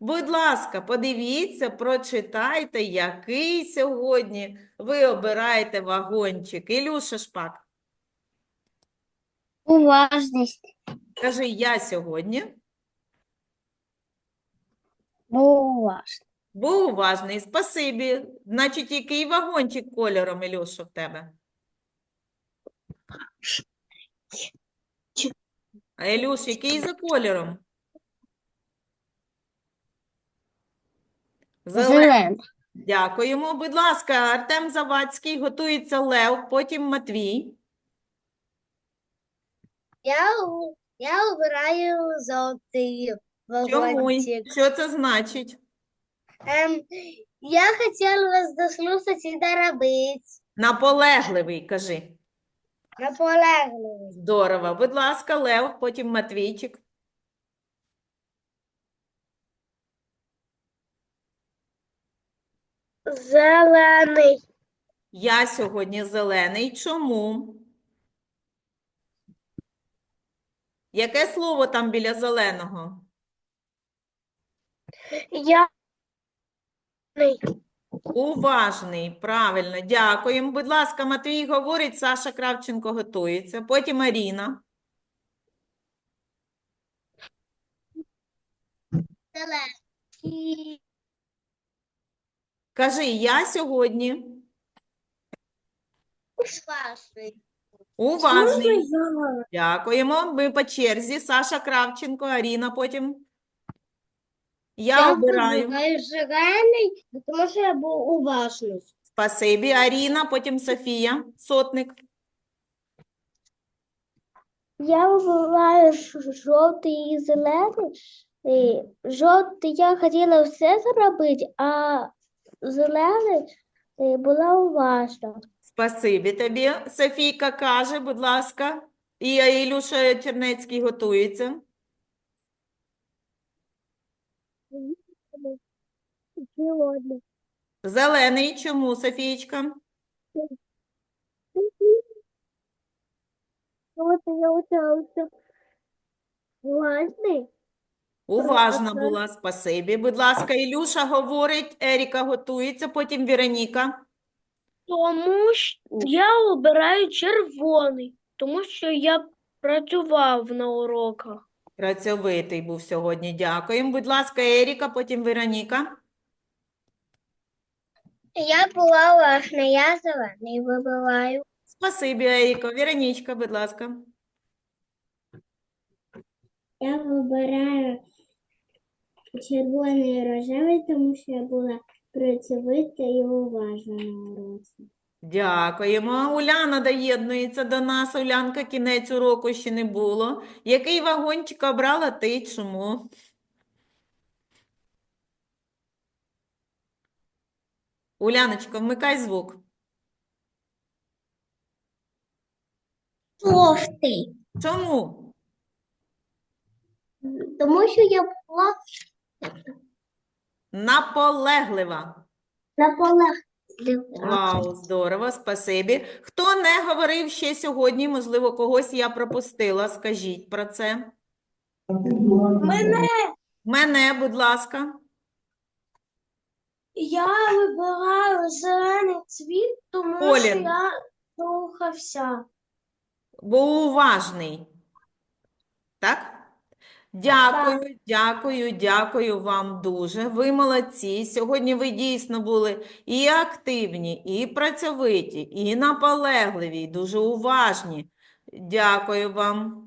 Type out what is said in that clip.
Будь ласка, подивіться, прочитайте, який сьогодні ви обираєте вагончик. Ілюша Шпак, Уважність. кажи, я сьогодні Уважність. був уважний. Спасибі. Значить, який вагончик кольором, Ілюша, в тебе? А Ілюш, який за кольором? Зелений. Дякуємо. Будь ласка, Артем Завадський, готується Лев, потім Матвій. Я, у- я обираю золотий Чому? вагончик. Що це значить? Ем, я хотіла вас дослухати і доробити. Наполегливий, кажи. Наполегливо. Здорово. Будь ласка, Лев, потім Матвійчик. Зелений. Я сьогодні зелений. Чому? Яке слово там біля зеленого? Я Уважний, правильно, дякуємо. Будь ласка, Матвій говорить, Саша Кравченко готується. Потім Аріна. зелений. Кажи, я сьогодні Уважний. уважний. Дякуємо. Ми по черзі. Саша Кравченко, Аріна потім. Я обираю. вибираю тому що я був уважний. Спасибі. Аріна, потім Софія, сотник. Я вибираю ж- жовтий і зелений. І Жовтий я хотіла все зробити, а зелений е, була уважна. Спасибі тобі. Софійка каже, будь ласка. І Ілюша Чернецький готується. Сьогодні. Зелений. Чому, Софієчка? От я училася. Уважний. Уважна була. Спасибі. Будь ласка, Ілюша говорить, Еріка готується, потім Віроніка. Тому що я обираю червоний, тому що я працював на уроках. Працьовитий був сьогодні. Дякуємо. Будь ласка, Еріка, потім Вероніка. Я була уважна, я зелений вибираю. Спасибі, Еріко. Віронічка, будь ласка. Я вибираю червоний і рожевий, тому що я була працьовита і уважна на уроці. Дякуємо. Уляна доєднується до нас. Улянка, кінець уроку ще не було. Який вагончик обрала ти? Чому? Уляночко, вмикай звук. Жовтий, Чому? тому що я була Наполеглива. наполеглива. Вау, здорово, спасибі. Хто не говорив ще сьогодні, можливо, когось я пропустила, скажіть про це. Мене Мене, будь ласка. я вибираю зелений цвіт, тому Колір. що я рухався. Був уважний. Так? Дякую, дякую, дякую вам дуже. Ви молодці. Сьогодні ви дійсно були і активні, і працьовиті, і наполегливі, і дуже уважні. Дякую вам.